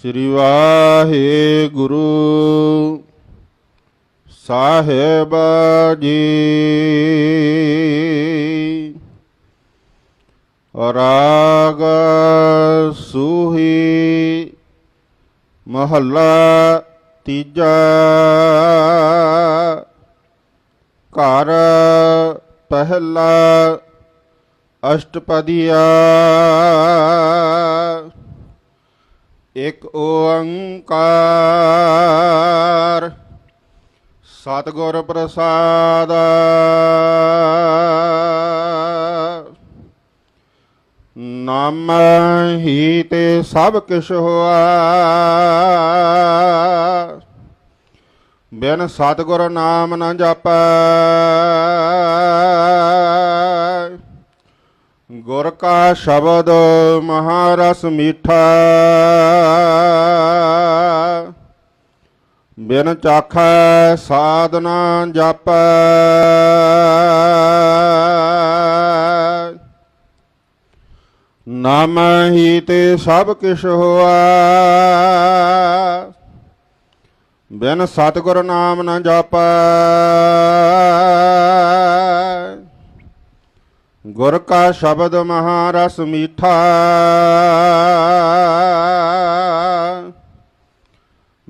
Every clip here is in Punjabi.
ਸ੍ਰੀ ਵਾਹਿਗੁਰੂ। ਸਾਹਿਬ ਜੀ। ਰਾਗ ਸੂਹੀ ਮਹੱਲਾ ਤੀਜਾ। ਘਰ ਪਹਿਲਾ ਅਸ਼ਟਪਦੀਆ। ਇਕ ਓੰਕਾਰ ਸਤਿਗੁਰ ਪ੍ਰਸਾਦ। ਨਾਮ ਹੀ ਤੇ ਸਭ ਕਿਛ ਹੋਆ। ਬਿਨ ਸਤਿਗੁਰ ਨਾਮ ਨਾ ਜਾਪੈ। ਗੁਰ ਕਾ ਸ਼ਬਦ ਮਹਾਰਸ ਮੀਠਾ। ਬਿਨ ਚਾਖੈ ਸਾਧਨਾ ਜਾਪੈ। ਨਾਮ ਹੀ ਤੇ ਸਭ ਕਿਛ ਹੋਆ। ਬਿਨ ਸਤਿਗੁਰ ਨਾਮ ਨ ਜਾਪੈ। ਗੁਰ ਕਾ ਸ਼ਬਦ ਮਹਾਰਸ ਮੀਠਾ।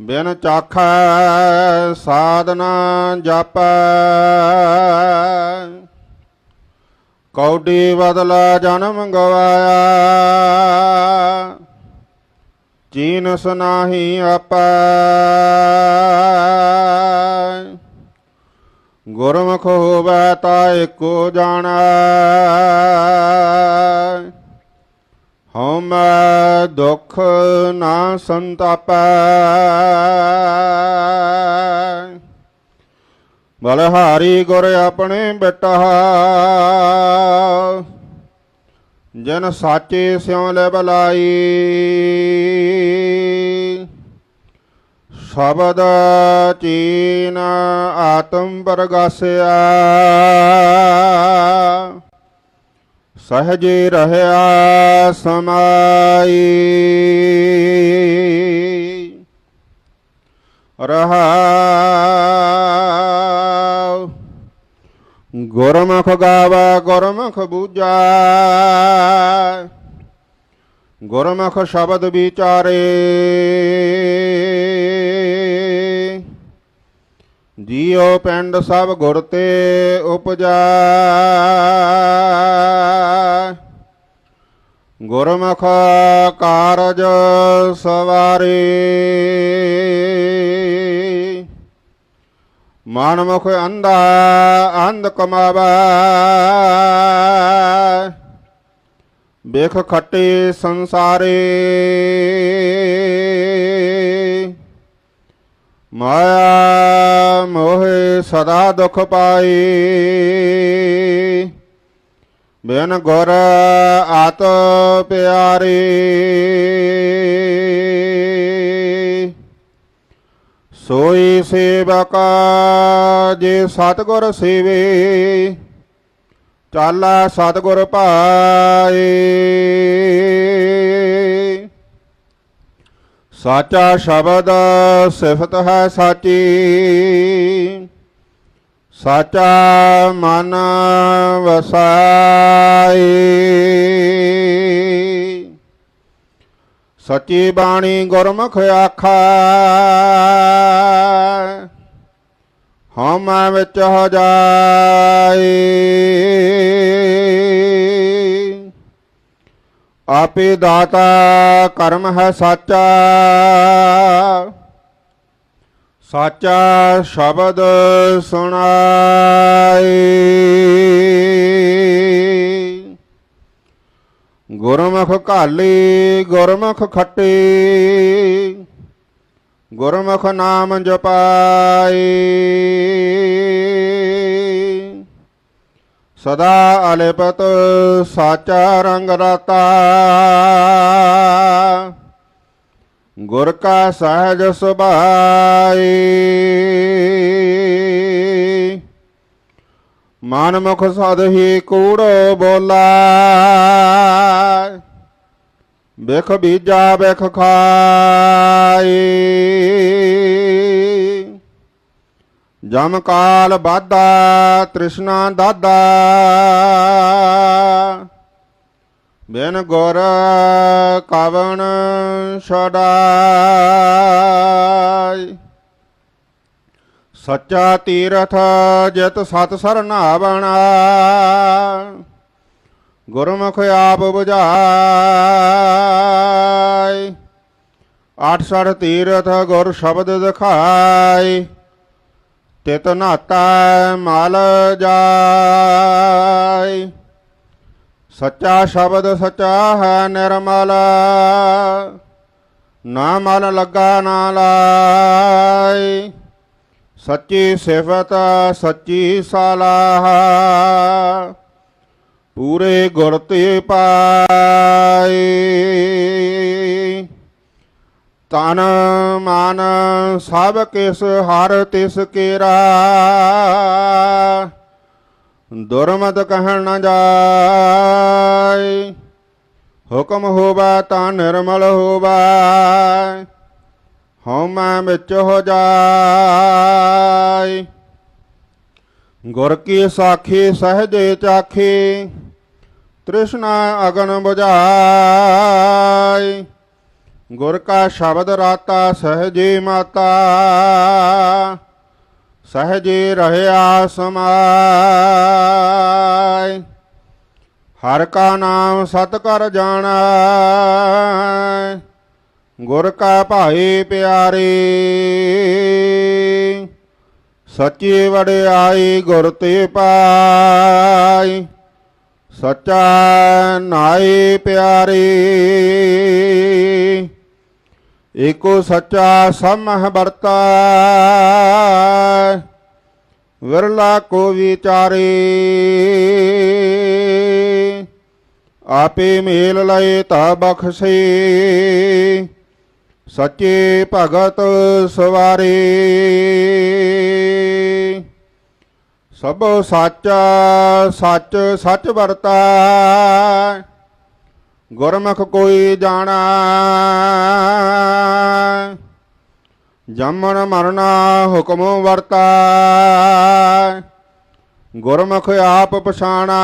ਬਿਨ ਚਾਖੈ ਸਾਧਨਾ ਜਪ। ਕੌਡੀ ਬਦਲਾ ਜਨਮ ਗਵਾਇਆ। ਚੀਨਸ ਨਾਹੀ ਆਪੈ। ਗੁਰਮੁਖ ਹੋਵੈ ਤਾ ਏਕੋ ਜਾਣੈ। ਹਉਮੈ ਦੁਖ ਨਾ ਸੰਤਾਪੈ। ਬਲਹਾਰੀ ਗੁਰ ਆਪਣੇ ਬੇਟਾ। ਜਨ ਸਾਚੇ ਸਿਉ ਲੈ ਬਲਾਈ। ਸ਼ਬਦ ਚੀਨ ਆਤਮ ਪਰਗਾਸਿਆ ਸਹਜੇ ਰਹਿਆ ਸਮਾਈ ਰਹਾ ਗੁਰਮੁਖ ਗਾਵਾ ਗੁਰਮੁਖ ਬੂਜਾ ਗੁਰਮੁਖ ਜੀਉ ਪਿੰਡ ਸਭ ਗੁਰ ਤੇ ਉਪਜਾ। ਗੁਰਮੁਖ ਕਾਰਜ ਸਵਾਰੇ। ਮਨਮੁਖ ਅੰਧਾ ਅੰਧ ਕਮਾਵਾ। ਬੇਖ ਖੱਟੇ ਸੰਸਾਰੇ। ਮਾਇਆ ਮੋਹਿ ਸਦਾ ਦੁਖ ਪਾਈ। ਬਿਨ ਗੁਰ ਆਤ ਪਿਆਰੇ। ਸੋਈ ਸੇਵਕ ਜੇ ਸਤਗੁਰ ਸੇਵੇ, ਚਾਲਾ ਸਤਗੁਰ ਭਾਏ ਸਾਚਾ ਸ਼ਬਦ ਸਿਫਤ ਹੈ ਸਾਚੀ। ਸਾਚਾ ਮਨ ਵਸਾਏ ਸੱਚੀ ਬਾਣੀ ਗੁਰਮੁਖ ਆਖਾ। ਹਉਮੈ ਵਿੱਚ ਹੋ ਜਾਏ ਆਪੇ ਦਾਤਾ ਕਰਮ ਹੈ ਸਾਚਾ। ਸਾਚਾ ਸ਼ਬਦ ਸੁਣਾਏ। ਗੁਰਮੁਖ ਘਾਲੀ, ਗੁਰਮੁਖ ਖੱਟੇ। ਗੁਰਮੁਖ ਨਾਮ ਜਪਾਏ। ਸਦਾ ਅਲਿਪਤ ਸਾਚਾ ਰੰਗ ਰਤਾ ਗੁਰ ਕਾ ਸਹਿਜ ਸੁਭਾਈ। ਮਨ ਮੁਖ ਸਦ ਹੀ ਕੂੜੋ ਬੋਲਾ। ਬਿਖ ਬੀਜਾ ਬਿਖ ਖਾਏ ਜਮ ਕਾਲ ਬਾਧਾ ਤ੍ਰਿਸ਼ਨਾ ਦਾਦਾ। ਬਿਨ ਗੁਰ ਕਵਣ ਛਡਾਈ। ਸੱਚਾ ਤੀਰਥ ਜਿਤ ਸਤ ਸਰਨਾਵਣਾ। ਗੁਰਮੁਖ ਆਪ 부ਝਾਈ ਆਠ ਸੜ ਤੀਰਥ ਗੁਰ ਸ਼ਬਦ ਦਿਖਾਈ। ਤਿਤ ਨਾਤਾ ਮਲ ਜਾਈ ਸੱਚਾ ਸ਼ਬਦ ਸੱਚਾ ਹੈ ਨਿਰਮਲ, ਨਾ ਮਨ ਲੱਗਾ ਨਾ ਲਾਈ ਸੱਚੀ ਸਿਫਤ, ਸੱਚੀ ਸਲਾਹ ਪੂਰੇ ਗੁਰ ਤੇ ਪਾਏ। ਤਨ ਮਨ ਸਭ ਕਿਸ ਹਰ ਤਿਸ ਕੇਰਾ। ਦੁਰਮਤ ਕਹਿਣ ਨ ਜਾਏ, ਹੁਕਮ ਹੋਵਾ ਤਾਂ ਨਿਰਮਲ ਹੋਵਾ। ਹਉਮੈ ਵਿੱਚ ਹੋ ਜਾਏ। ਗੁਰ ਕੀ ਸਾਖੀ ਸਹਜੇ ਚਾਖੀ, ਤ੍ਰਿਸ਼ਨਾ ਅਗਨ ਬੁਝਾਏ। ਗੁਰ ਕਾ ਸ਼ਬਦ ਰਾਤਾ ਸਹਜੇ ਮਾਤਾ, ਸਹਜੇ ਰਹਿਆ ਸਮਾਈ ਹਰ ਕਾ ਨਾਮ ਸਤ ਕਰ ਜਾਣਾ, ਗੁਰ ਕਾ ਭਾਈ ਪਿਆਰੇ। ਸੱਚੀ ਵਡਿਆਈ ਗੁਰ ਤੇ ਪਾਈ ਸੱਚਾ ਨਾਈ ਪਿਆਰੇ। ਏਕੋ ਸੱਚਾ ਸਮਹ ਵਰਤਾ। ਵਿਰਲਾ ਕੋ ਵਿਚਾਰੇ। ਆਪੇ ਮੇਲ ਲਏ ਤਾ ਬਖਸ਼ੇ। ਸੱਚੇ ਭਗਤ ਸਵਾਰੇ। ਸਭ ਸੱਚ ਸੱਚ ਸੱਚ ਵਰਤਾ। ਗੁਰਮੁਖ ਕੋਈ ਜਾਣਾ। ਜੰਮਣ ਮਰਨਾ ਹੁਕਮ ਵਰਤਾ। ਗੁਰਮੁਖ ਆਪ ਪਛਾਣਾ।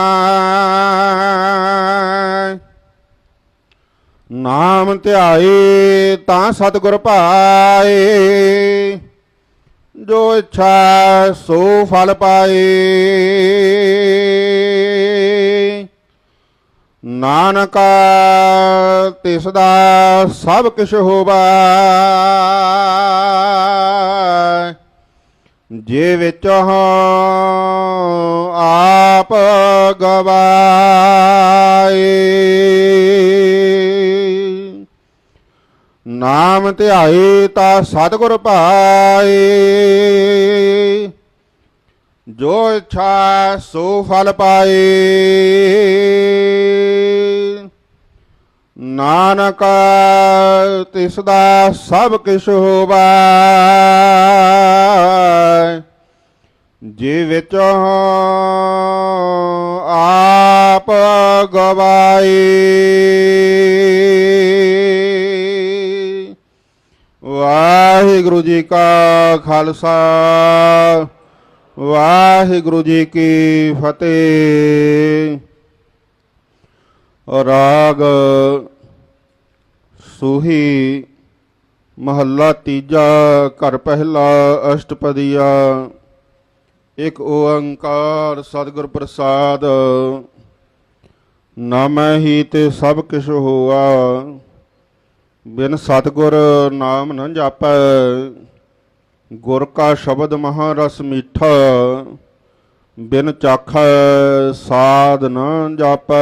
ਨਾਮ ਧਿਆਏ ਤਾਂ ਸਤਿਗੁਰ ਭਾਏ ਜੋ ਇੱਛਾ ਸੋ ਫਲ ਪਾਏ। ਨਾਨਕ ਤਿਸ ਦਾ ਸਭ ਕਿਛ ਹੋਵਾ। ਜੇ ਵਿੱਚ ਆਪ ਗਵਾਏ। ਨਾਮ ਧਿਆਏ ਤਾਂ ਸਤਿਗੁਰ ਪਾਏ। ਜੋ ਇੱਛਾ ਸੋ ਫਲ ਪਾਏ। ਨਾਨਕ ਤਿਸ ਦਾ ਸਭ ਕਿਛ ਹੋਵੈ ਜੀ ਵਿੱਚ ਆਪ ਗਵਾਈ। ਵਾਹਿਗੁਰੂ ਜੀ ਕਾ ਖਾਲਸਾ, ਵਾਹਿਗੁਰੂ ਜੀ ਕੀ ਫਤਿਹ। ਰਾਗ ਸੂਹੀ ਮਹੱਲਾ ਤੀਜਾ, ਘਰ ਪਹਿਲਾ, ਅਸ਼ਟਪਦੀਆ, ਇੱਕ ਓੰਕਾਰ ਸਤਿਗੁਰ ਪ੍ਰਸਾਦ। ਨਾਮੈ ਹੀ ਤੇ ਸਭ ਕਿਛ ਹੋਆ, ਬਿਨ ਸਤਿਗੁਰ ਨਾਮ ਨ ਜਾਪੈ। ਗੁਰ ਕਾ ਸ਼ਬਦ ਮਹਾ ਰਸ ਮੀਠਾ ਬਿਨ ਚਾਖੈ ਸਾਧ ਨ ਜਾਪੈ।